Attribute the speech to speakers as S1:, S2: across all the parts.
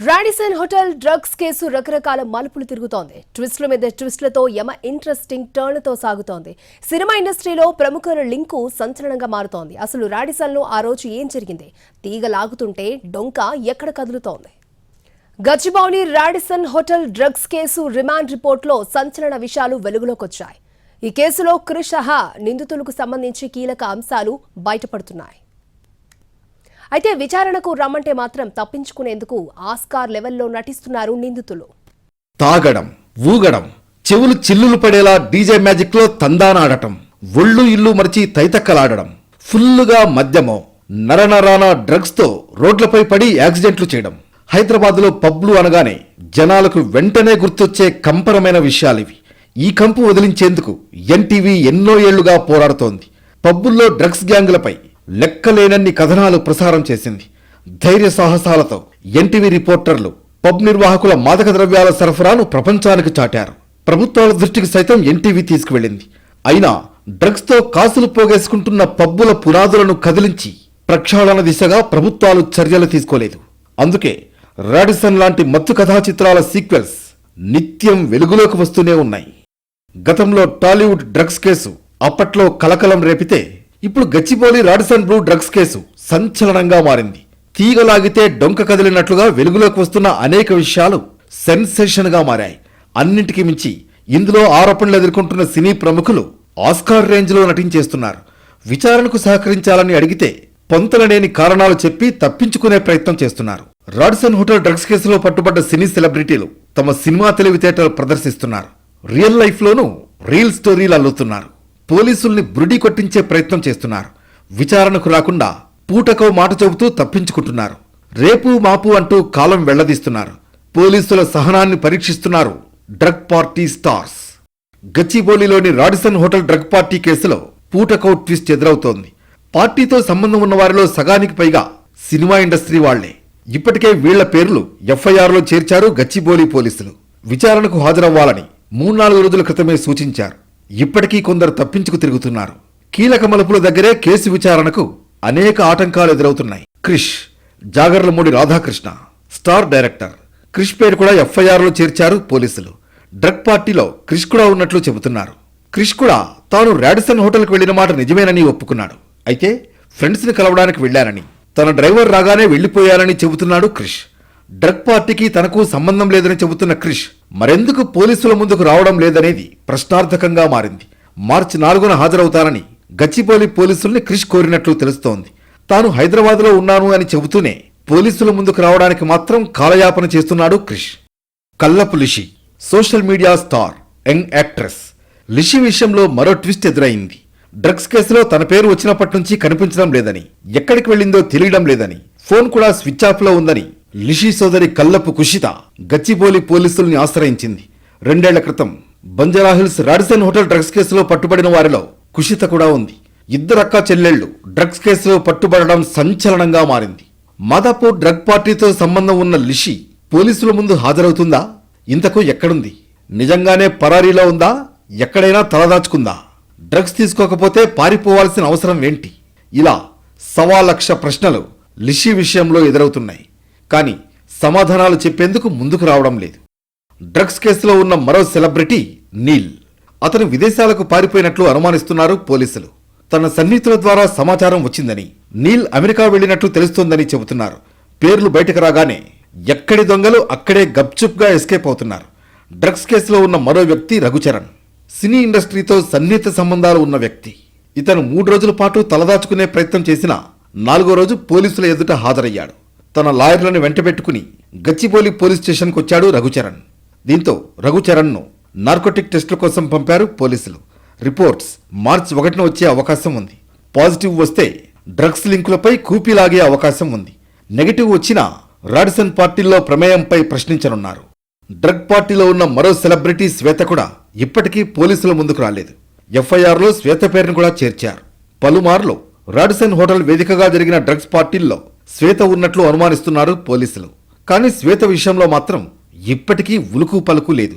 S1: Radisson hotel drugs case రకరకాల మలుపులు తిరుగుతోంది. ట్విస్టుల మీద ట్విస్టులతో యమ ఇంట్రెస్టింగ్ టర్న్లతో సాగుతోంది. సినిమా ఇండస్ట్రీలో ప్రముఖుల లింకు సంచలనంగా మారుతోంది. అసలు రాడిసన్లో ఆ రోజు ఏం జరిగింది? తీగ లాగుతుంటే డొంక ఎక్కడ కదులుతోంది? Gachibowli Radisson hotel drugs case remand రిపోర్ట్లో సంచలన విషయాలు వెలుగులోకొచ్చాయి ఈ కేసులో క్రిష్ నిందితులకు సంబంధించి కీలక అంశాలు బయటపడుతున్నాయి. అయితే విచారణకు రమ్మంటే మాత్రం తప్పించుకునేందుకు ఆస్కార్ లెవెల్లో నటిస్తున్నారు నిందితులు.
S2: తాగడం ఊగడం చెవులు చిల్లులు పడేలా డీజే మ్యాజిక్లో తందానాడటం ఒళ్ళు ఇల్లు మరిచి తైతక్కలాడడం ఫుల్లుగా మద్యమో నరనరాన డ్రగ్స్తో రోడ్లపై పడి యాక్సిడెంట్లు చేయడం హైదరాబాద్లో పబ్లు అనగానే జనాలకు వెంటనే గుర్తొచ్చే కంపరమైన విషయాలివి. ఈ కంపు వదిలించేందుకు ఎన్టీవీ ఎన్నో ఏళ్ళుగా పోరాడుతోంది. పబ్బుల్లో డ్రగ్స్ గ్యాంగులపై లెక్కలేనన్ని కథనాలు ప్రసారం చేసింది. ధైర్య సాహసాలతో ఎన్టీవీ రిపోర్టర్లు పబ్ నిర్వాహకుల మాదక ద్రవ్యాల సరఫరాను ప్రపంచానికి చాటారు. ప్రభుత్వాల దృష్టికి సైతం ఎన్టీవీ తీసుకువెళ్ళింది. అయినా డ్రగ్స్తో కాసులు పోగేసుకుంటున్న పబ్బుల పునాదులను కదిలించి ప్రక్షాళన దిశగా ప్రభుత్వాలు చర్యలు తీసుకోలేదు. అందుకే రాడిసన్ లాంటి మత్తు కథా చిత్రాల సీక్వెల్స్ నిత్యం వెలుగులోకి వస్తూనే ఉన్నాయి. గతంలో టాలీవుడ్ డ్రగ్స్ కేసు అప్పట్లో కలకలం రేపితే ఇప్పుడు Gachibowli Radisson Blu drugs case సంచలనంగా మారింది. తీగలాగితే డొంక కదిలినట్లుగా వెలుగులోకి వస్తున్న అనేక విషయాలు సెన్సేషన్గా మారాయి. అన్నింటికి మించి ఇందులో ఆరోపణలు ఎదుర్కొంటున్న సినీ ప్రముఖులు ఆస్కార్ రేంజ్లో నటించేస్తున్నారు. విచారణకు సహకరించాలని అడిగితే పొంతలనేని కారణాలు చెప్పి తప్పించుకునే ప్రయత్నం చేస్తున్నారు. రాడ్సన్ హోటల్ డ్రగ్స్ కేసులో పట్టుబడ్డ సినీ సెలబ్రిటీలు తమ సినిమా తెలివితేటలు ప్రదర్శిస్తున్నారు. రియల్ లైఫ్లోనూ రీల్ స్టోరీలు అల్లుతున్నారు. పోలీసుల్ని బురిడి కొట్టించే ప్రయత్నం చేస్తున్నారు. విచారణకు రాకుండా పూటకో మాట చెబుతూ తప్పించుకుంటున్నారు. రేపు మాపు అంటూ కాలం వెళ్ళదీస్తున్నారు. పోలీసుల సహనాన్ని పరీక్షిస్తున్నారు డ్రగ్ పార్టీ స్టార్స్. గచ్చిబౌలిలోని రాడిసన్ హోటల్ డ్రగ్ పార్టీ కేసులో పూటకో ట్విస్ట్ ఎదురవుతోంది. పార్టీతో సంబంధం ఉన్న వారిలో సగానికి పైగా సినిమా ఇండస్ట్రీ వాళ్ళే. ఇప్పటికే వీళ్ళ పేర్లు ఎఫ్ఐఆర్లో చేర్చారు గచ్చిబౌలి పోలీసులు. విచారణకు హాజరవ్వాలని మూడు నాలుగు రోజుల క్రితమే సూచించారు. ఇప్పటికీ కొందరు తప్పించుకు తిరుగుతున్నారు. కీలక మలుపుల దగ్గరే కేసు విచారణకు అనేక ఆటంకాలు ఎదురవుతున్నాయి. Krish Jagarlamudi Radhakrishna star director. Krish పేరు కూడా ఎఫ్ఐఆర్లో చేర్చారు పోలీసులు. డ్రగ్ పార్టీలో క్రిష్ కూడా ఉన్నట్లు చెబుతున్నారు. క్రిష్ కూడా తాను రాడిసన్ హోటల్కి వెళ్ళిన మాట నిజమేనని ఒప్పుకున్నాడు. అయితే ఫ్రెండ్స్ని కలవడానికి వెళ్ళానని తన డ్రైవర్ రాగానే వెళ్ళిపోయానని చెబుతున్నాడు క్రిష్. డ్రగ్ పార్టీకి తనకు సంబంధం లేదని చెబుతున్న క్రిష్ మరెందుకు పోలీసుల ముందుకు రావడం లేదనేది ప్రశ్నార్థకంగా మారింది. మార్చి నాలుగున హాజరవుతానని గచ్చిబౌలి పోలీసుల్ని క్రిష్ కోరినట్లు తెలుస్తోంది. తాను హైదరాబాద్లో ఉన్నాను అని చెబుతూనే పోలీసుల ముందుకు రావడానికి మాత్రం కాలయాపన చేస్తున్నాడు Krish. Kallapu Lishi social media star young actress. Lishi విషయంలో మరో ట్విస్ట్ ఎదురైంది. డ్రగ్స్ కేసులో తన పేరు వచ్చినప్పటి నుంచి కనిపించడం లేదని ఎక్కడికి వెళ్ళిందో తెలియడం లేదని ఫోన్ కూడా స్విచ్ ఆఫ్లో ఉందని లిషి సోదరి కల్లపు కుషిత గచ్చిబోలి పోలీసుల్ని ఆశ్రయించింది. రెండేళ్ళ క్రితం బంజారాహిల్స్ రాడిసన్ హోటల్ డ్రగ్స్ కేసులో పట్టుబడిన వారిలో కుషిత కూడా ఉంది. ఇద్దరక్క చెల్లెళ్ళు డ్రగ్స్ కేసులో పట్టుబడడం సంచలనంగా మారింది. మాదాపూర్ డ్రగ్ పార్టీతో సంబంధం ఉన్న లిషి పోలీసుల ముందు హాజరవుతుందా? ఇంతకు ఎక్కడుంది? నిజంగానే పరారీలో ఉందా? ఎక్కడైనా తలదాచుకుందా? డ్రగ్స్ తీసుకోకపోతే పారిపోవాల్సిన అవసరం ఏంటి? ఇలా సవా లక్ష ప్రశ్నలు లిషి విషయంలో ఎదురవుతున్నాయి. కానీ సమాధానాలు చెప్పేందుకు ముందుకు రావడం లేదు. డ్రగ్స్ కేసులో ఉన్న మరో సెలబ్రిటీ నీల్. అతను విదేశాలకు పారిపోయినట్లు అనుమానిస్తున్నారు పోలీసులు. తన సన్నిహితుల ద్వారా సమాచారం వచ్చిందని నీల్ అమెరికా వెళ్ళినట్లు తెలుస్తోందని చెబుతున్నారు. పేర్లు బయటకు రాగానే ఎక్కడి దొంగలు అక్కడే గప్చుప్గా ఎస్కేప్ అవుతున్నారు. డ్రగ్స్ కేసులో ఉన్న మరో వ్యక్తి రఘుచరణ్. సినీ ఇండస్ట్రీతో సన్నిహిత సంబంధాలు ఉన్న వ్యక్తి. ఇతను మూడు రోజుల పాటు తలదాచుకునే ప్రయత్నం చేసినా నాలుగో రోజు పోలీసుల ఎదుట హాజరయ్యాడు. తన లాయర్లను వెంటబెట్టుకుని గచ్చిబౌలి పోలీస్ స్టేషన్కు వచ్చాడు రఘుచరణ్. దీంతో రఘుచరణ్ను నార్కోటిక్ టెస్టుల కోసం పంపారు పోలీసులు. రిపోర్ట్స్ మార్చి ఒకటిన వచ్చే అవకాశం ఉంది. పాజిటివ్ వస్తే డ్రగ్స్ లింకులపై కూపిలాగే అవకాశం ఉంది. నెగటివ్ వచ్చినా రాడిసన్ పార్టీల్లో ప్రమేయంపై ప్రశ్నించనున్నారు. డ్రగ్ పార్టీలో ఉన్న మరో సెలబ్రిటీ శ్వేత కూడా ఇప్పటికీ పోలీసుల ముందుకు రాలేదు. ఎఫ్ఐఆర్లో శ్వేత పేరును కూడా చేర్చారు. పలుమార్లు రాడిసన్ హోటల్ వేదికగా జరిగిన డ్రగ్స్ పార్టీల్లో శ్వేత ఉన్నట్లు అనుమానిస్తున్నారు పోలీసులు. కానీ శ్వేత విషయంలో మాత్రం ఇప్పటికీ ఉలుకు పలుకు లేదు.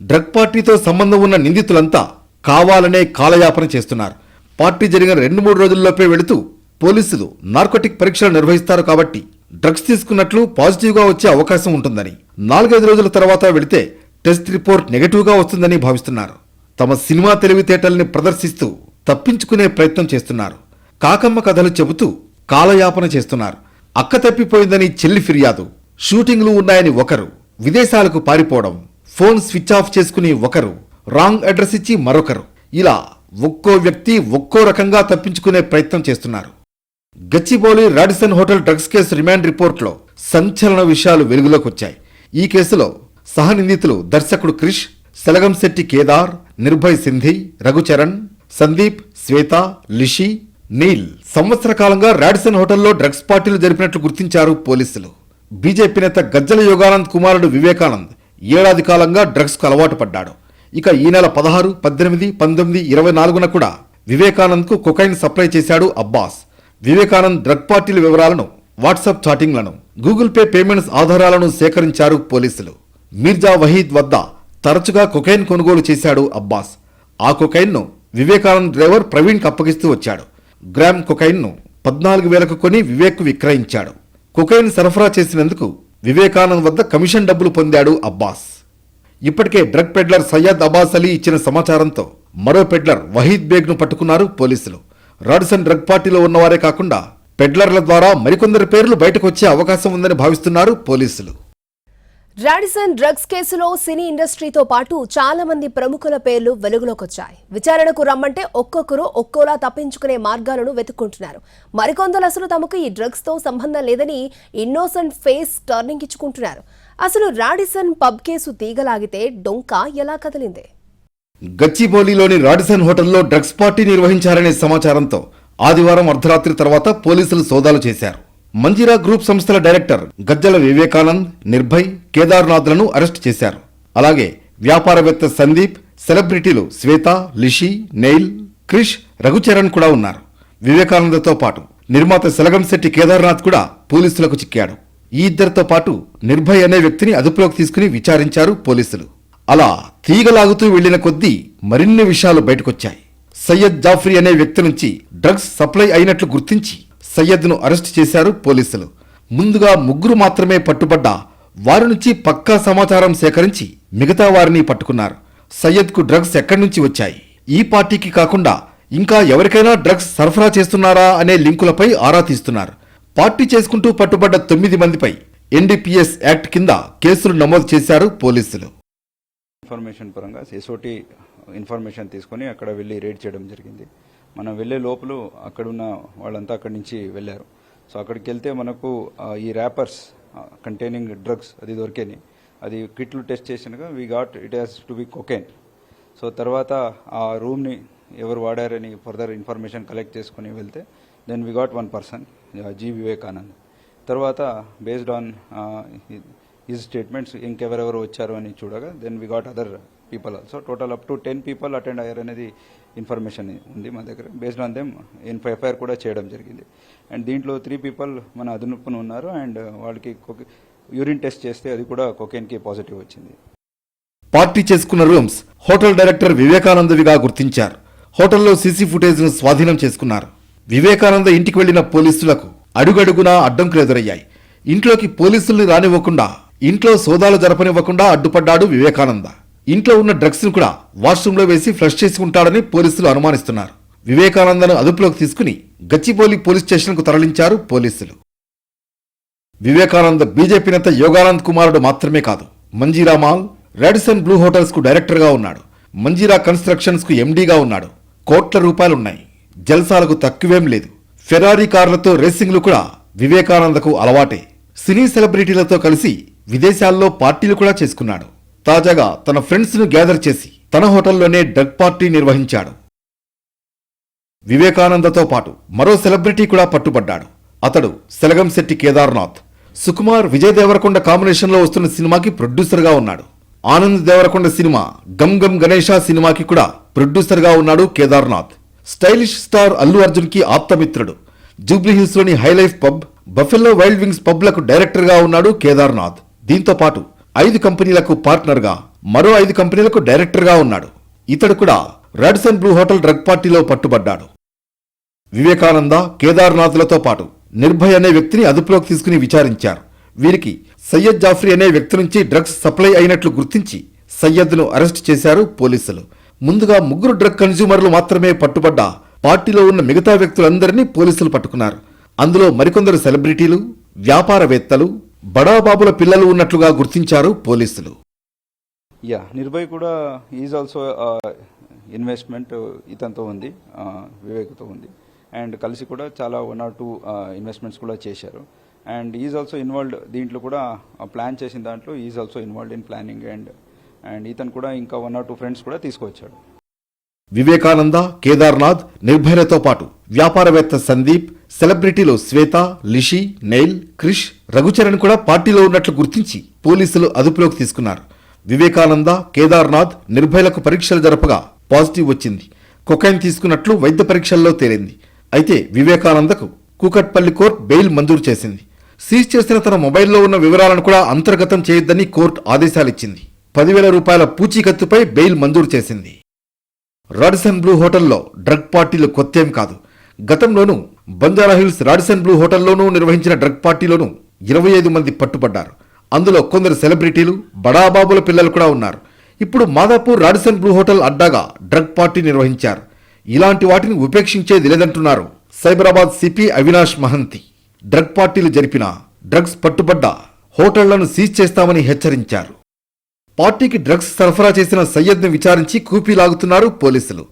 S2: డ్రగ్ పార్టీతో సంబంధం ఉన్న నిందితులంతా కావాలనే కాలయాపన చేస్తున్నారు. పార్టీ జరిగిన రెండు మూడు రోజుల్లోపే వెళుతూ పోలీసులు నార్కోటిక్ పరీక్షలు నిర్వహిస్తారు కాబట్టి డ్రగ్స్ తీసుకున్నట్లు పాజిటివ్గా వచ్చే అవకాశం ఉంటుందని నాలుగైదు రోజుల తర్వాత వెళితే టెస్ట్ రిపోర్ట్ నెగటివ్గా వస్తుందని భావిస్తున్నారు. తమ సినిమా తెలివితేటల్ని ప్రదర్శిస్తూ తప్పించుకునే ప్రయత్నం చేస్తున్నారు. కాకమ్మ కథలు చెబుతూ కాలయాపన చేస్తున్నారు. అక్క తప్పిపోయిందని చెల్లి ఫిర్యాదు. షూటింగ్లు ఉన్నాయని ఒకరు. విదేశాలకు పారిపోవడం. ఫోన్ స్విచ్ ఆఫ్ చేసుకుని ఒకరు. రాంగ్ అడ్రస్ ఇచ్చి మరొకరు. ఇలా ఒక్కో వ్యక్తి ఒక్కో రకంగా తప్పించుకునే ప్రయత్నం చేస్తున్నారు. Gachibowli Radisson hotel drugs case remand రిపోర్ట్లో సంచలన విషయాలు వెలుగులోకి వచ్చాయి ఈ కేసులో సహనిందితులు దర్శకుడు క్రిష్ సెలగంశెట్టి కేదార్ నిర్భయ్ సింధి రఘుచరణ్ సందీప్ శ్వేత లిషి నీల్ సంవత్సర కాలంగా రాడిసన్ హోటల్లో డ్రగ్స్ పార్టీలు జరిపినట్లు గుర్తించారు పోలీసులు. బీజేపీ నేత గజ్జల యోగానంద్ కుమారుడు వివేకానంద్ ఏడాది కాలంగా డ్రగ్స్కు అలవాటు పడ్డాడు. ఇక ఈ నెల పదహారు పద్దెనిమిది పంతొమ్మిది ఇరవై నాలుగున కూడా వివేకానంద్కు కొకైన్ సప్లై చేశాడు అబ్బాస్. వివేకానంద్ డ్రగ్ పార్టీల వివరాలను వాట్సాప్ చాటింగ్లను గూగుల్ పే పేమెంట్స్ ఆధారాలను సేకరించారు పోలీసులు. మీర్జా వహీద్ వద్ద తరచుగా కొకైన్ కొనుగోలు చేశాడు అబ్బాస్. ఆ కొకైన్ను వివేకానంద్ డ్రైవర్ ప్రవీణ్ అప్పగిస్తూ వచ్చాడు. గ్రామ్ కొకైన్ను పద్నాలుగు వేలకు కొని వివేక్ విక్రయించాడు. కొకైన్ సరఫరా చేసినందుకు వివేకానంద్ వద్ద కమిషన్ డబ్బులు పొందాడు అబ్బాస్. ఇప్పటికే డ్రగ్ పెడ్లర్ సయ్యద్ అబ్బాస్ అలీ ఇచ్చిన సమాచారంతో మరో పెడ్లర్ వహీద్ బేగ్ను పట్టుకున్నారు పోలీసులు. రాడ్సన్ డ్రగ్ పార్టీలో ఉన్నవారే కాకుండా పెడ్లర్ల ద్వారా మరికొందరి పేర్లు బయటకు వచ్చే అవకాశం ఉందని భావిస్తున్నారు పోలీసులు.
S1: రాడిసన్ డ్రగ్స్ కేసులో సినీ ఇండస్ట్రీతో పాటు చాలా మంది ప్రముఖుల పేర్లు వెలుగులోకొచ్చాయి. విచారణకు రమ్మంటే ఒక్కొక్కరు ఒక్కోలా తప్పించుకునే మార్గాలను వెతుక్కుంటున్నారు. మరికొందరు అసలు తమకు ఈ డ్రగ్స్తో సంబంధం లేదని ఇన్నోసెంట్ ఫేస్ టర్నింగ్ ఇచ్చుకుంటున్నారు. అసలు రాడిసన్ పబ్ కేసు తీగలాగితే డొంక ఎలా కదిలింది?
S2: గచ్చిబౌలిలోని రాడిసన్ హోటల్లో డ్రగ్స్ పార్టీ నిర్వహించారనే సమాచారంతో ఆదివారం అర్ధరాత్రి తర్వాత పోలీసులు సోదాలు చేశారు. మంజిరా గ్రూప్ సంస్థల డైరెక్టర్ గజ్జల వివేకానంద్ నిర్భయ్ కేదార్నాథ్లను అరెస్ట్ చేశారు. అలాగే వ్యాపారవేత్త సందీప్ సెలబ్రిటీలు శ్వేత లిషి నెయిల్ క్రిష్ రఘుచరణ్ కూడా ఉన్నారు. వివేకానందతో పాటు నిర్మాత సెలగంశెట్టి కేదార్నాథ్ కూడా పోలీసులకు చిక్కాడు. ఈ ఇద్దరితో పాటు నిర్భయ్ అనే వ్యక్తిని అదుపులోకి తీసుకుని విచారించారు పోలీసులు. అలా తీగలాగుతూ వెళ్ళిన కొద్దీ మరిన్ని విషయాలు బయటకొచ్చాయి. సయ్యద్ జాఫ్రీ అనే వ్యక్తి నుంచి డ్రగ్స్ సప్లై అయినట్లు గుర్తించి సయ్యద్ను అరెస్ట్ చేశారు పోలీసులు. ముందుగా ముగ్గురు మాత్రమే పట్టుబడ్డా వారి నుంచి పక్కా సమాచారం సేకరించి మిగతా వారిని పట్టుకున్నారు. సయ్యద్కు డ్రగ్స్ ఎక్కడి నుంచి వచ్చాయి? ఈ పార్టీకి కాకుండా ఇంకా ఎవరికైనా డ్రగ్స్ సరఫరా చేస్తున్నారా అనే లింకులపై ఆరా తీస్తున్నారు. పార్టీ చేసుకుంటూ పట్టుబడ్డ తొమ్మిది మందిపై ఎన్డీపీఎస్ యాక్ట్ కింద కేసులు నమోదు చేశారు పోలీసులు.
S3: ఇన్ఫర్మేషన్ పరంగా ఎస్ఓటి ఇన్ఫర్మేషన్ తీసుకొని అక్కడ వెళ్ళి రేడ్ చేయడం జరిగింది. మనం వెళ్ళే లోపల అక్కడున్న వాళ్ళంతా అక్కడి నుంచి వెళ్ళారు. సో అక్కడికి వెళ్తే మనకు ఈ ర్యాపర్స్ కంటైనింగ్ డ్రగ్స్ అది దొరికాయి అది కిట్లు టెస్ట్ చేసినాక we got it has to be cocaine so తర్వాత ఆ రూమ్ని ఎవరు వాడారని ఫర్దర్ ఇన్ఫర్మేషన్ కలెక్ట్ చేసుకుని వెళ్తే then we got one person G Vivekanand తర్వాత బేస్డ్ ఆన్ హిజ్ స్టేట్మెంట్స్ ఇంకెవరెవరు వచ్చారు అని చూడగా then we got other people also total up to ten people attend అయ్యారు అనేది ఇన్ఫర్మేషన్ ఉంది మా దగ్గర. బేస్డ్ ఆన్ దెమ్ ఎఫ్ఐఆర్ కూడా చేయడం జరిగింది. అండ్ దీంట్లో త్రీ పీపుల్ మన అదునుపున ఉన్నారు అండ్ uh, వాళ్ళకి యూరిన్ టెస్ట్ చేస్తే అది కూడా కొకేన్కి పాజిటివ్ వచ్చింది.
S2: పార్టీ చేసుకున్న రూమ్స్ హోటల్ డైరెక్టర్ వివేకానందవిగా గుర్తించారు. హోటల్లో సీసీ ఫుటేజ్ను స్వాధీనం చేసుకున్నారు. వివేకానంద ఇంటికి వెళ్ళిన పోలీసులకు అడుగడుగునా అడ్డంకులు ఎదురయ్యాయి. ఇంట్లోకి పోలీసుల్ని రానివ్వకుండా ఇంట్లో సోదాలు జరపనివ్వకుండా అడ్డుపడ్డాడు వివేకానంద. ఇంట్లో ఉన్న డ్రగ్స్ను కూడా వాష్రూంలో వేసి ఫ్లష్ చేసుకుంటాడని పోలీసులు అనుమానిస్తున్నారు. వివేకానందను అదుపులోకి తీసుకుని గచ్చిబౌలి పోలీస్ స్టేషన్కు తరలించారు పోలీసులు. వివేకానంద బీజేపీ నేత యోగానంద్ కుమారుడు మాత్రమే కాదు మంజీరా మాల్ రాడిసన్ బ్లూ హోటల్స్కు ఉన్నాడు మంజీరా కన్స్ట్రక్షన్స్కు ఎండీగా ఉన్నాడు కోట్ల రూపాయలున్నాయి జల్సాలకు తక్కువేం లేదు. ఫెరారీ కార్లతో రేసింగ్లు కూడా వివేకానందకు అలవాటే. సినీ సెలబ్రిటీలతో కలిసి విదేశాల్లో పార్టీలు కూడా చేసుకున్నాడు. తాజాగా తన ఫ్రెండ్స్ను గ్యాదర్ చేసి తన హోటల్లోనే డ్రగ్ పార్టీ నిర్వహించాడు. వివేకానందతో పాటు మరో సెలబ్రిటీ కూడా పట్టుబడ్డాడు. అతడు సెలగంశెట్టి కేదార్నాథ్. సుకుమార్ విజయ్ దేవరకొండ కాంబినేషన్లో వస్తున్న సినిమాకి ప్రొడ్యూసర్గా ఉన్నాడు. ఆనంద్ దేవరకొండ సినిమా గమ్ గమ్ గణేష సినిమాకి కూడా ప్రొడ్యూసర్గా ఉన్నాడు కేదార్నాథ్. స్టైలిష్ స్టార్ అల్లు అర్జున్కి ఆప్తమిత్రుడు. Jubilee High Life pub Buffalo Wild Wings పబ్లకు డైరెక్టర్గా ఉన్నాడు కేదార్నాథ్. దీంతో పాటు ఐదు కంపెనీలకు పార్ట్నర్గా మరో ఐదు కంపెనీలకు డైరెక్టర్గా ఉన్నాడు. ఇతడు కూడా రాడిసన్ బ్లూ హోటల్ డ్రగ్ పార్టీలో పట్టుబడ్డాడు. వివేకానంద కేదార్నాథ్లతో పాటు నిర్భయ్ అనే వ్యక్తిని అదుపులోకి తీసుకుని విచారించారు. వీరికి సయ్యద్ జాఫ్రీ అనే వ్యక్తి నుంచి డ్రగ్స్ సప్లై అయినట్లు గుర్తించి సయ్యద్ను అరెస్ట్ చేశారు పోలీసులు. ముందుగా ముగ్గురు డ్రగ్ కన్జ్యూమర్లు మాత్రమే పట్టుబడ్డ పార్టీలో ఉన్న మిగతా వ్యక్తులందరినీ పోలీసులు పట్టుకున్నారు. అందులో మరికొందరు సెలబ్రిటీలు వ్యాపారవేత్తలు బడాబాబుల పిల్లలు ఉన్నట్లుగా గుర్తించారు పోలీసులు.
S3: యా నిర్భయ్ కూడా ఈజ్ ఆల్సో ఇన్వెస్ట్మెంట్ ఇతనితో ఉంది వివేక్తో ఉంది. అండ్ కలిసి కూడా చాలా వన్ ఆర్ టూ ఇన్వెస్ట్మెంట్స్ కూడా చేశారు. అండ్ ఈజ్ ఆల్సో ఇన్వాల్వ్డ్ దీంట్లో కూడా ప్లాన్ చేసిన దాంట్లో is also involved in planning and and ఇతను కూడా ఇంకా వన్ ఆర్ టూ ఫ్రెండ్స్ కూడా తీసుకొచ్చాడు.
S2: వివేకానంద కేదార్నాథ్ నిర్భయలతో పాటు వ్యాపారవేత్త సందీప్ సెలబ్రిటీలు శ్వేత లిషి నెయిల్ క్రిష్ రఘుచరణ్ కూడా పార్టీలో ఉన్నట్లు గుర్తించి పోలీసులు అదుపులోకి తీసుకున్నారు. వివేకానంద కేదార్నాథ్ నిర్భయలకు పరీక్షలు జరపగా పాజిటివ్ వచ్చింది. కొకైన్ తీసుకున్నట్లు వైద్య పరీక్షల్లో తేలింది. అయితే వివేకానందకు కూకట్పల్లి కోర్టు బెయిల్ మంజూరు చేసింది. సీజ్ చేసిన తన మొబైల్లో ఉన్న వివరాలను కూడా అంతర్గతం చేయొద్దని కోర్టు ఆదేశాలిచ్చింది. పదివేల రూపాయల పూచీకత్తుపై బెయిల్ మంజూరు చేసింది. రాడిసన్ బ్లూ హోటల్లో డ్రగ్ పార్టీలు కొత్తేం కాదు. గతంలోనూ బంజారాహిల్స్ రాడిసన్ బ్లూ హోటల్లోనూ నిర్వహించిన డ్రగ్ పార్టీలోనూ ఇరవై ఐదు మంది పట్టుబడ్డారు. అందులో కొందరు సెలబ్రిటీలు బడాబాబుల పిల్లలు కూడా ఉన్నారు. ఇప్పుడు మాదాపూర్ రాడిసన్ బ్లూ హోటల్ అడ్డాగా డ్రగ్ పార్టీ నిర్వహించారు. ఇలాంటి వాటిని ఉపేక్షించేది లేదంటున్నారు సైబరాబాద్ సిపి అవినాష్ మహంతి. డ్రగ్ పార్టీలు జరిపిన డ్రగ్స్ పట్టుబడ్డ హోటళ్ళను సీజ్ చేస్తామని హెచ్చరించారు. పార్టీకి డ్రగ్స్ సరఫరా చేసిన సయ్యద్ను విచారించి కూపీ లాగుతున్నారు పోలీసులు.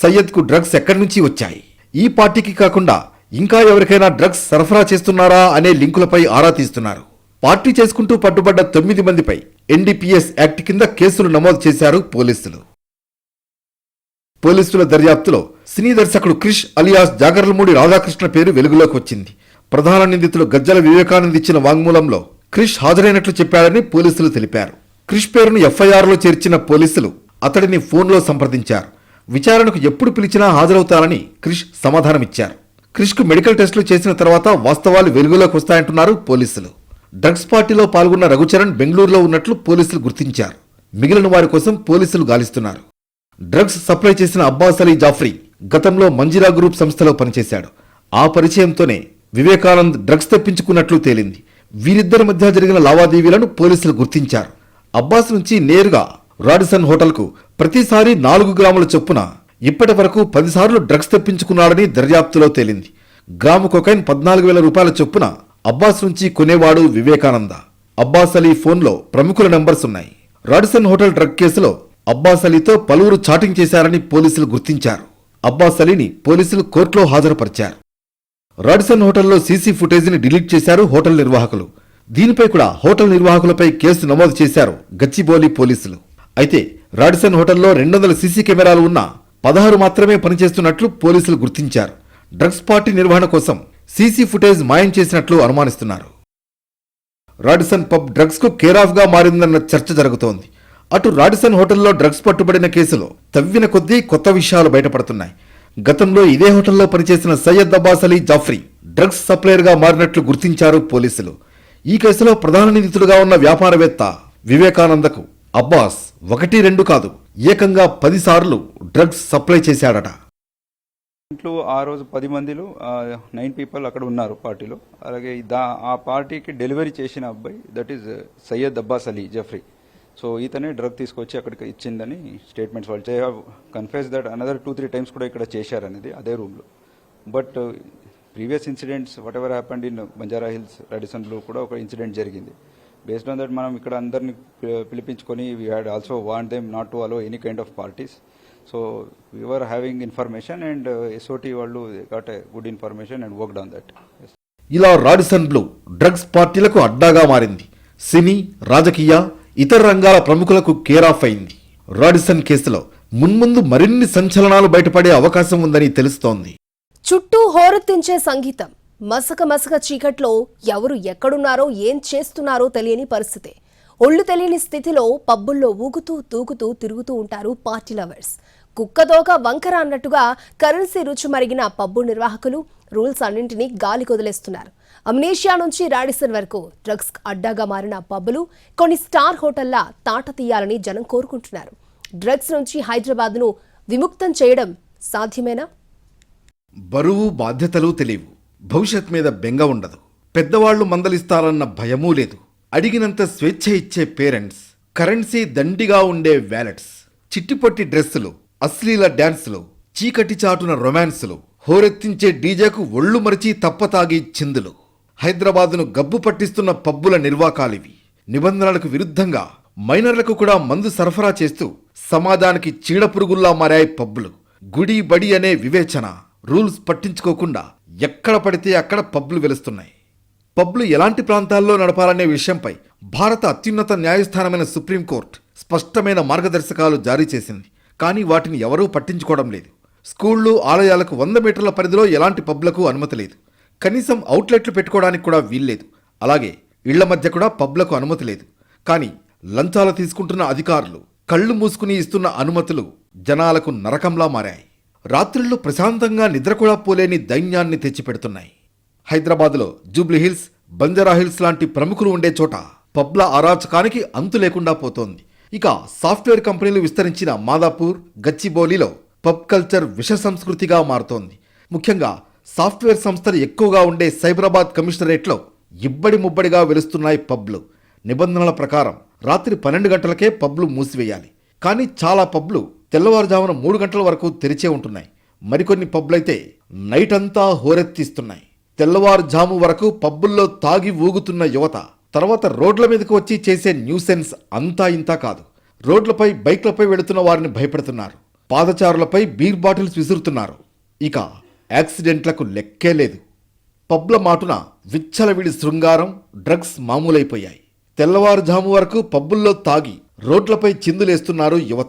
S2: సయ్యద్కు డ్రగ్స్ ఎక్కడి నుంచి వచ్చాయి? ఈ పార్టీకి కాకుండా ఇంకా ఎవరికైనా డ్రగ్స్ సరఫరా చేస్తున్నారా అనే లింకులపై ఆరా తీస్తున్నారు. పార్టీ చేసుకుంటూ పట్టుబడ్డ తొమ్మిది మందిపై ఎన్డీపీఎస్ యాక్ట్ కింద కేసులు నమోదు చేశారు పోలీసులు. పోలీసుల దర్యాప్తులో సినీ దర్శకుడు క్రిష్ అలియాస్ జాగర్లమూడి రాధాకృష్ణ పేరు వెలుగులోకి వచ్చింది. ప్రధాన నిందితులు గజ్జల వివేకానంద్ ఇచ్చిన వాంగ్మూలంలో క్రిష్ హాజరైనట్లు చెప్పాడని పోలీసులు తెలిపారు. క్రిష్ పేరును ఎఫ్ఐఆర్లో చేర్చిన పోలీసులు అతడిని ఫోన్లో సంప్రదించారు. విచారణకు ఎప్పుడు పిలిచినా హాజరవుతారని క్రిష్ సమాధానమిచ్చారు. క్రిష్కు మెడికల్ టెస్టులు చేసిన తర్వాత వాస్తవాలు వెలుగులోకి వస్తాయంటున్నారు పోలీసులు. డ్రగ్స్ పార్టీలో పాల్గొన్న రఘుచరణ్ బెంగళూరులో ఉన్నట్లు పోలీసులు గుర్తించారు. మిగిలిన వారి కోసం పోలీసులు గాలిస్తున్నారు. డ్రగ్స్ సప్లై చేసిన అబ్బాస్ అలీ జాఫ్రీ గతంలో మంజిరా గ్రూప్ సంస్థలో పనిచేశాడు. ఆ పరిచయంతోనే వివేకానంద్ డ్రగ్స్ తెప్పించుకున్నట్లు తేలింది. వీరిద్దరి మధ్య జరిగిన లావాదేవీలను పోలీసులు గుర్తించారు. అబ్బాస్ నుంచి నేరుగా రాడిసన్ హోటల్కు ప్రతిసారి నాలుగు గ్రాముల చొప్పున ఇప్పటి వరకు పదిసార్లు డ్రగ్స్ తెప్పించుకున్నాడని దర్యాప్తులో తేలింది. గ్రాము కొకైన్ పద్నాలుగు వేల రూపాయల చొప్పున అబ్బాస్ నుంచి కొనేవాడు వివేకానంద. అబ్బాస్ అలీ ఫోన్లో ప్రముఖుల నంబర్స్ ఉన్నాయి. రాడిసన్ హోటల్ డ్రగ్ కేసులో అబ్బాస్ అలీతో పలువురు చాటింగ్ చేశారని పోలీసులు గుర్తించారు. అబ్బాస్ అలీని పోలీసులు కోర్టులో హాజరుపరిచారు. రాడిసన్ హోటల్లో సీసీ ఫుటేజీని డిలీట్ చేశారు హోటల్ నిర్వాహకులు. దీనిపై కూడా హోటల్ నిర్వాహకులపై కేసు నమోదు చేశారు గచ్చిబౌలి పోలీసులు. అయితే రాడిసన్ హోటల్లో రెండు వందల సీసీ కెమెరాలు ఉన్న పదహారు మాత్రమే పనిచేస్తున్నట్లు పోలీసులు గుర్తించారు. డ్రగ్స్ పార్టీ నిర్వహణ కోసం సీసీ ఫుటేజ్ మాయం చేసినట్లు అనుమానిస్తున్నారు. రాడిసన్ పబ్ డ్రగ్స్కు మారిందన్న చర్చ జరుగుతోంది. అటు రాడిసన్ హోటల్లో డ్రగ్స్ పట్టుబడిన కేసులో తవ్విన కొద్దీ కొత్త విషయాలు బయటపడుతున్నాయి. గతంలో ఇదే హోటల్లో పనిచేసిన సయ్యద్ అబ్బాస్ అలీ జాఫ్రీ డ్రగ్స్ సప్లయర్గా మారినట్లు గుర్తించారు పోలీసులు. ఈ కేసులో ప్రధాన నిందితుడుగా ఉన్న వ్యాపారవేత్త వివేకానందకు అబ్బాస్ ఒకటి రెండు కాదు ఏకంగా పదిసార్లు డ్రగ్స్ సప్లై చేశాడట.
S3: ఇంట్లో ఆ రోజు పది మందిలో నైన్ పీపుల్ అక్కడ ఉన్నారు పార్టీలో. అలాగే దా ఆ పార్టీకి డెలివరీ చేసిన అబ్బాయి that is Syed Abbas Ali Jafri. So ఈతనే drug తీసుకొచ్చి అక్కడికి ఇచ్చిందని స్టేట్మెంట్స్ వాళ్ళు. Confess that another two three times కూడా ఇక్కడ చేశారనేది అదే రూమ్లో. But previous incidents whatever happened in Banjara Hills రెడిసన్లో కూడా ఒక ఇన్సిడెంట్ జరిగింది. బేస్డ్ ఆన్ దట్ మనం ఇక్కడ అందరిని పిలిపించుకొని we had also want them not to allow any kind of parties so we're having information and SOT వాళ్ళు got good information and worked on that
S2: ఇలా Radisson Blu drugs పార్టీలకు అడ్డాగా మారింది. సినీ రాజకీయ ఇతర రంగాల ప్రముఖులకు కేర్ ఆఫ్ అయింది. రాడిసన్ కేసులో మున్ముందు మరిన్ని సంచలనాలు బయటపడే అవకాశం ఉందని తెలుస్తోంది.
S1: చుట్టూ హోరెత్తించే సంగీతం. మసక మసక చీకట్లో ఎవరు ఎక్కడున్నారో ఏం చేస్తున్నారో తెలియని పరిస్థితి. ఒళ్ళు తెలియని స్థితిలో పబ్బుల్లో ఊగుతూ తూగుతూ తిరుగుతూ ఉంటారు పార్టీ లవర్స్. కుక్కదోక వంకర అన్నట్టుగా కరెన్సీ రుచి మరిగిన పబ్బు నిర్వాహకులు రూల్స్ అన్నింటినీ గాలి కొదిలేస్తున్నారు. అమ్నేషియా నుంచి రాడిసన్ వరకు డ్రగ్స్ అడ్డాగా మారిన పబ్బులు కొన్ని స్టార్ హోటల్లా తాట తీయాలని జనం కోరుకుంటున్నారు. డ్రగ్స్ నుంచి హైదరాబాద్ను విముక్తం చేయడం సాధ్యమేనా?
S2: బరువు బాధ్యతలు తెలియవు. భవిష్యత్ మీద బెంగ ఉండదు. పెద్దవాళ్ళు మందలిస్తారన్న భయమూ లేదు. అడిగినంత స్వేచ్ఛ ఇచ్చే పేరెంట్స్ కరెన్సీ దండిగా ఉండే వ్యాలెట్స్ చిట్టిపొట్టి డ్రెస్సులు అశ్లీల డ్యాన్సులు చీకటి చాటున రొమాన్సులు హోరెత్తించే డీజేకు ఒళ్ళు మరిచి తప్పతాగి చిందులు. హైదరాబాదును గబ్బు పట్టిస్తున్న పబ్బుల నిర్వాకాలివి. నిబంధనలకు విరుద్ధంగా మైనర్లకు కూడా మందు సరఫరా చేస్తూ సమాజానికి చీడపురుగుల్లా మారాయి పబ్బులు. గుడి బడి అనే వివేచన. రూల్స్ పట్టించుకోకుండా ఎక్కడ పడితే అక్కడ పబ్లు వెలుస్తున్నాయి. పబ్లు ఎలాంటి ప్రాంతాల్లో నడపాలనే విషయంపై భారత అత్యున్నత న్యాయస్థానమైన సుప్రీంకోర్టు స్పష్టమైన మార్గదర్శకాలు జారీ చేసింది. కానీ వాటిని ఎవరూ పట్టించుకోవడం లేదు. స్కూళ్ళు ఆలయాలకు వంద మీటర్ల పరిధిలో ఎలాంటి పబ్లకు అనుమతి లేదు. కనీసం అవుట్లెట్లు పెట్టుకోవడానికి కూడా వీల్లేదు. అలాగే ఇళ్ళ మధ్య కూడా పబ్లకు అనుమతి లేదు. కానీ లంచాలు తీసుకుంటున్న అధికారులు కళ్ళు మూసుకుని ఇస్తున్న అనుమతులు జనాలకు నరకంలా మారాయి. రాత్రిళ్ళు ప్రశాంతంగా నిద్ర కూడా పోలేని దైన్యాన్ని తెచ్చిపెడుతున్నాయి. హైదరాబాద్లో జూబ్లీహిల్స్ హిల్స్ హిల్స్ లాంటి ప్రముఖులు ఉండే చోట పబ్ల అరాచకానికి అంతు లేకుండా పోతోంది. ఇక సాఫ్ట్వేర్ కంపెనీలు విస్తరించిన మాదాపూర్ గచ్చిబౌలిలో పబ్ కల్చర్ విష సంస్కృతిగా మారుతోంది. ముఖ్యంగా సాఫ్ట్వేర్ సంస్థలు ఎక్కువగా ఉండే సైబరాబాద్ కమిషనరేట్లో ఇబ్బడి ముబ్బడిగా వెలుస్తున్నాయి పబ్లు. నిబంధనల ప్రకారం రాత్రి పన్నెండు గంటలకే పబ్లు మూసివేయాలి. కానీ చాలా పబ్లు తెల్లవారుజామున మూడు గంటల వరకు తెరిచే ఉంటున్నాయి. మరికొన్ని పబ్లైతే నైట్ అంతా హోరెత్తిస్తున్నాయి. తెల్లవారుజాము వరకు పబ్బుల్లో తాగి ఊగుతున్న యువత తర్వాత రోడ్ల మీదకు వచ్చి చేసే న్యూసెన్స్ అంతా ఇంతా కాదు. రోడ్లపై బైక్లపై వెళుతున్న వారిని భయపెడుతున్నారు. పాదచారులపై బీర్ బాటిల్స్ విసురుతున్నారు. ఇక యాక్సిడెంట్లకు లెక్కే లేదు. పబ్ల మాటున విచ్చలవిడి శృంగారం డ్రగ్స్ మామూలైపోయాయి. తెల్లవారుజాము వరకు పబ్బుల్లో తాగి రోడ్లపై చిందులేస్తున్నారు యువత.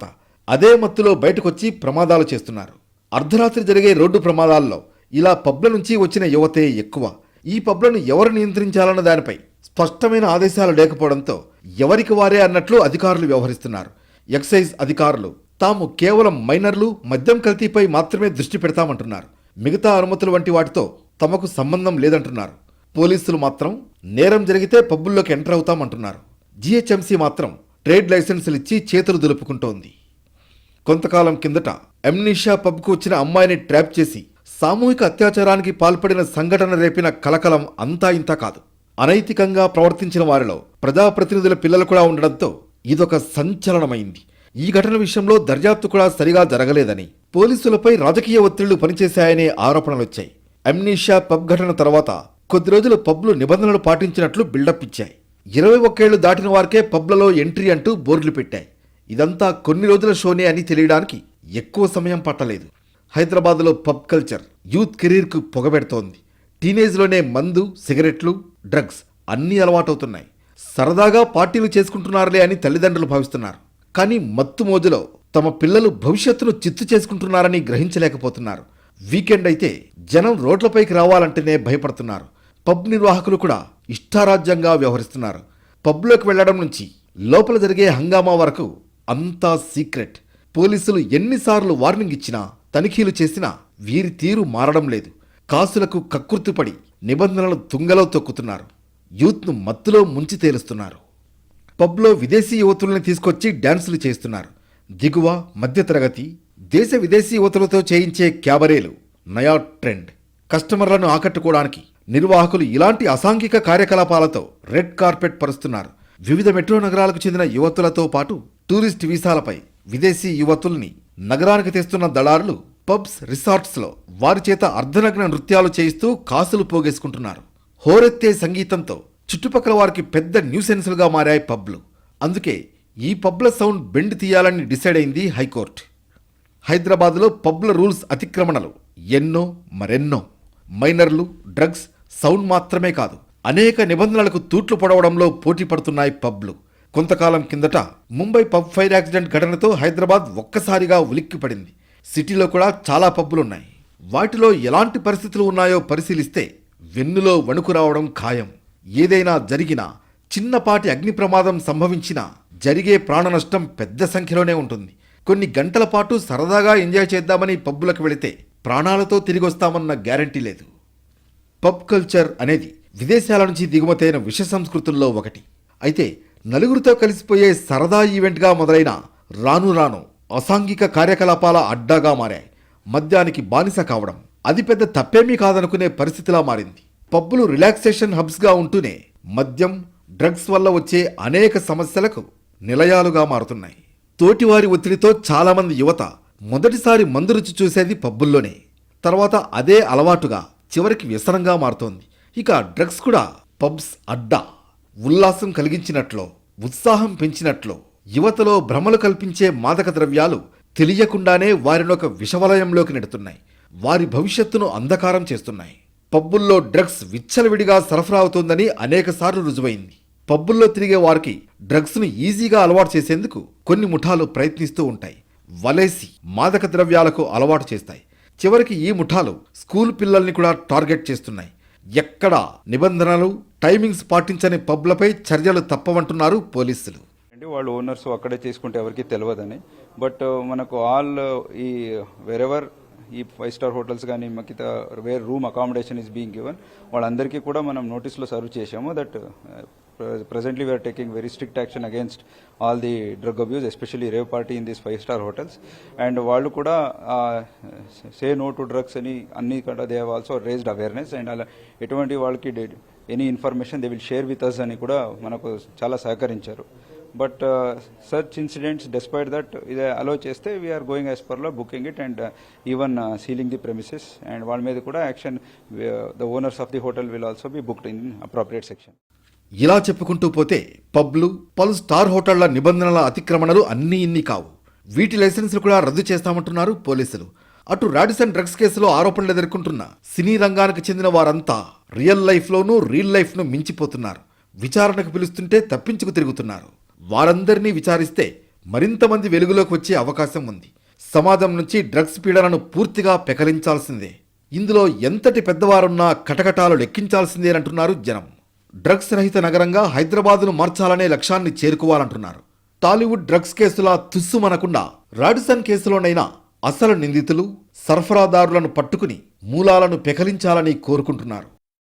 S2: అదే మత్తులో బయటకొచ్చి ప్రమాదాలు చేస్తున్నారు. అర్ధరాత్రి జరిగే రోడ్డు ప్రమాదాల్లో ఇలా పబ్ల నుంచి వచ్చిన యువతే ఎక్కువ. ఈ పబ్లను ఎవరు నియంత్రించాలన్న దానిపై స్పష్టమైన ఆదేశాలు లేకపోవడంతో ఎవరికి వారే అన్నట్లు అధికారులు వ్యవహరిస్తున్నారు. ఎక్సైజ్ అధికారులు తాము కేవలం మైనర్లు మద్యం కల్తీపై మాత్రమే దృష్టి పెడతామంటున్నారు. మిగతా అనుమతులు వంటి వాటితో తమకు సంబంధం లేదంటున్నారు. పోలీసులు మాత్రం నేరం జరిగితే పబ్బుల్లోకి ఎంటర్ అవుతామంటున్నారు. జీహెచ్ఎంసీ మాత్రం ట్రేడ్ లైసెన్సులు ఇచ్చి చేతులు దులుపుకుంటోంది. కొంతకాలం కిందట ఎమ్నిషా పబ్కు వచ్చిన అమ్మాయిని ట్రాప్ చేసి సామూహిక అత్యాచారానికి పాల్పడిన సంఘటన రేపిన కలకలం అంతా ఇంతా కాదు. అనైతికంగా ప్రవర్తించిన వారిలో ప్రజాప్రతినిధుల పిల్లలు కూడా ఉండడంతో ఇదొక సంచలనమైంది. ఈ ఘటన విషయంలో దర్యాప్తు కూడా సరిగా జరగలేదని పోలీసులపై రాజకీయ ఒత్తిళ్ళు పనిచేశాయనే ఆరోపణలొచ్చాయి. అమ్నీషా పబ్ ఘటన తర్వాత కొద్ది రోజులు పబ్లు నిబంధనలు పాటించినట్లు బిల్డప్ ఇచ్చాయి. ఇరవై ఒక్కేళ్ళు దాటిన వారికే పబ్లలో ఎంట్రీ అంటూ బోర్డులు పెట్టాయి. ఇదంతా కొన్ని రోజుల షోనే అని తెలియడానికి ఎక్కువ సమయం పట్టలేదు. హైదరాబాద్లో పబ్ కల్చర్ యూత్ కెరీర్కు పొగబెడుతోంది. టీనేజ్లోనే మందు సిగరెట్లు డ్రగ్స్ అన్నీ అలవాటవుతున్నాయి. సరదాగా పార్టీలు చేసుకుంటున్నారులే అని తల్లిదండ్రులు భావిస్తున్నారు. కానీ మత్తు మోజులో తమ పిల్లలు భవిష్యత్తును చిత్తు చేసుకుంటున్నారని గ్రహించలేకపోతున్నారు. వీకెండ్ అయితే జనం రోడ్లపైకి రావాలంటేనే భయపడుతున్నారు. పబ్ నిర్వాహకులు కూడా ఇష్టారాజ్యంగా వ్యవహరిస్తున్నారు. పబ్లోకి వెళ్ళడం నుంచి లోపల జరిగే హంగామా వరకు అంతా సీక్రెట్. పోలీసులు ఎన్నిసార్లు వార్నింగ్ ఇచ్చినా తనిఖీలు చేసినా వీరి తీరు మారడం లేదు. కాసులకు కక్కుర్తిపడి నిబంధనలు తుంగలో తొక్కుతున్నారు. యూత్ను మత్తులో ముంచి తేలుస్తున్నారు. పబ్లో విదేశీ యువతుల్ని తీసుకొచ్చి డ్యాన్సులు చేస్తున్నారు. దిగువ మధ్యతరగతి దేశ విదేశీ యువతులతో చేయించే క్యాబరేలు. నయా ట్రెండ్. కస్టమర్లను ఆకట్టుకోవడానికి నిర్వాహకులు ఇలాంటి అసాంఘిక కార్యకలాపాలతో రెడ్ కార్పెట్ పరుస్తున్నారు. వివిధ మెట్రో నగరాలకు చెందిన యువతులతో పాటు టూరిస్ట్ వీసాలపై విదేశీ యువతుల్ని నగరానికి తెస్తున్న దళారులు పబ్స్ రిసార్ట్స్లో వారి చేత అర్ధనగ్న నృత్యాలు చేయిస్తూ కాసులు పోగేసుకుంటున్నారు. హోరెత్తే సంగీతంతో చుట్టుపక్కల వారికి పెద్ద న్యూసెన్సులుగా మారాయి పబ్లు. అందుకే ఈ పబ్ల సౌండ్ బెండ్ తీయాలని డిసైడ్ అయింది హైకోర్టు. హైదరాబాద్లో పబ్ల రూల్స్ అతిక్రమణలు ఎన్నో మరెన్నో. మైనర్లు డ్రగ్స్ సౌండ్ మాత్రమే కాదు అనేక నిబంధనలకు తూట్లు పొడవడంలో పోటీ పడుతున్నాయి పబ్లు. కొంతకాలం కిందట ముంబై పబ్ ఫైర్ యాక్సిడెంట్ ఘటనతో హైదరాబాద్ ఒక్కసారిగా ఉలిక్కిపడింది సిటీలో కూడా చాలా పబ్బులున్నాయి వాటిలో ఎలాంటి పరిస్థితులు ఉన్నాయో పరిశీలిస్తే వెన్నులో వణుకు రావడం ఖాయం. ఏదైనా జరిగినా చిన్నపాటి అగ్ని ప్రమాదం సంభవించినా జరిగే ప్రాణ నష్టం పెద్ద సంఖ్యలోనే ఉంటుంది. కొన్ని గంటల పాటు సరదాగా ఎంజాయ్ చేద్దామని పబ్బులకు వెళితే ప్రాణాలతో తిరిగొస్తామన్న గ్యారంటీ లేదు. పబ్ కల్చర్ అనేది విదేశాల నుంచి దిగుమతైన విష సంస్కృతుల్లో ఒకటి. అయితే నలుగురితో కలిసిపోయే సరదా ఈవెంట్గా మొదలైన రాను రాను అసాంఘిక కార్యకలాపాల అడ్డాగా మారాయి. మద్యానికి బానిస కావడం అది పెద్ద తప్పేమీ కాదనుకునే పరిస్థితిలా మారింది. పబ్బులు రిలాక్సేషన్ హబ్స్గా ఉంటూనే మద్యం డ్రగ్స్ వల్ల వచ్చే అనేక సమస్యలకు నిలయాలుగా మారుతున్నాయి. తోటివారి ఒత్తిడితో చాలామంది యువత మొదటిసారి మందు రుచి చూసేది పబ్బుల్లోనే. తర్వాత అదే అలవాటుగా చివరికి వ్యసనంగా మారుతోంది. ఇక డ్రగ్స్ కూడా పబ్స్ అడ్డా ఉల్లాసం కలిగించినట్లో ఉత్సాహం పెంచినట్లు యువతలో భ్రమలు కల్పించే మాదక ద్రవ్యాలు తెలియకుండానే వారినొక విషవలయంలోకి నెడుతున్నాయి. వారి భవిష్యత్తును అంధకారం చేస్తున్నాయి. పబ్బుల్లో డ్రగ్స్ విచ్చలవిడిగా సరఫరా అవుతోందని అనేకసార్లు రుజువైంది. పబ్బుల్లో తిరిగే వారికి డ్రగ్స్ను ఈజీగా అలవాటు చేసేందుకు కొన్ని ముఠాలు ప్రయత్నిస్తూ ఉంటాయి. వలేసి మాదక ద్రవ్యాలకు అలవాటు చేస్తాయి. చివరికి ఈ ముఠాలు స్కూల్ పిల్లల్ని కూడా టార్గెట్ చేస్తున్నాయి. ఎక్కడా నిబంధనలు టైమింగ్స్ పాటించని పబ్లపై చర్యలు తప్పవంటున్నారు పోలీసులు.
S3: అంటే వాళ్ళు ఓనర్స్ అక్కడే చేసుకుంటే ఎవరికి తెలియదని బట్ uh, మనకు ఆల్ uh, ఈ వెరెవర్ ఈ ఫైవ్ స్టార్ హోటల్స్ కానీ మిగతా where room accommodation is being given వాళ్ళందరికీ కూడా మనం నోటీస్లో సర్వ్ చేశాము. That presently we are taking very strict action against all the drug abuse especially rave party in these five star hotels. And వాళ్ళు కూడా say no to drugs అని అన్ని కూడా they have also raised awareness and అలా ఎటువంటి వాళ్ళకి any information they will share with us అని కూడా మనకు చాలా సహకరించారు. But search incidents despite that ఇది అలో చేస్తే we are going as per law booking it and even sealing the premises and వాళ్ళ మీద కూడా action the owners of the hotel will also be booked in appropriate section
S2: ఇలా చెప్పుకుంటూ పోతే పబ్లు పలు star హోటళ్ళ నిబంధనల అతిక్రమణలు అన్నీ ఇన్ని కావు. వీటి లైసెన్సులు కూడా రద్దు చేస్తామంటున్నారు పోలీసులు. అటు రాడిసన్ డ్రగ్స్ కేసులో ఆరోపణలు ఎదుర్కొంటున్న సినీ రంగానికి చెందిన వారంతా రియల్ లైఫ్లోనూ రీల్ లైఫ్ను మించిపోతున్నారు. విచారణకు పిలుస్తుంటే తప్పించుకు తిరుగుతున్నారు. వారందరినీ విచారిస్తే మరింత మంది వెలుగులోకి వచ్చే అవకాశం ఉంది. సమాజం నుంచి డ్రగ్స్ పీడనను పూర్తిగా పెకలించాల్సిందే. ఇందులో ఎంతటి పెద్దవారున్నా కటకటాలు లెక్కించాల్సిందేనంటున్నారు జనం. డ్రగ్స్ రహిత నగరంగా హైదరాబాద్ను మార్చాలనే లక్ష్యాన్ని చేరుకోవాలంటున్నారు. టాలీవుడ్ డ్రగ్స్ కేసులా తుస్సుమనకుండా రాడిసన్ కేసులోనైనా అసలు నిందితులు సరఫరాదారులను పట్టుకుని మూలాలను పెకలించాలని కోరుకుంటున్నారు.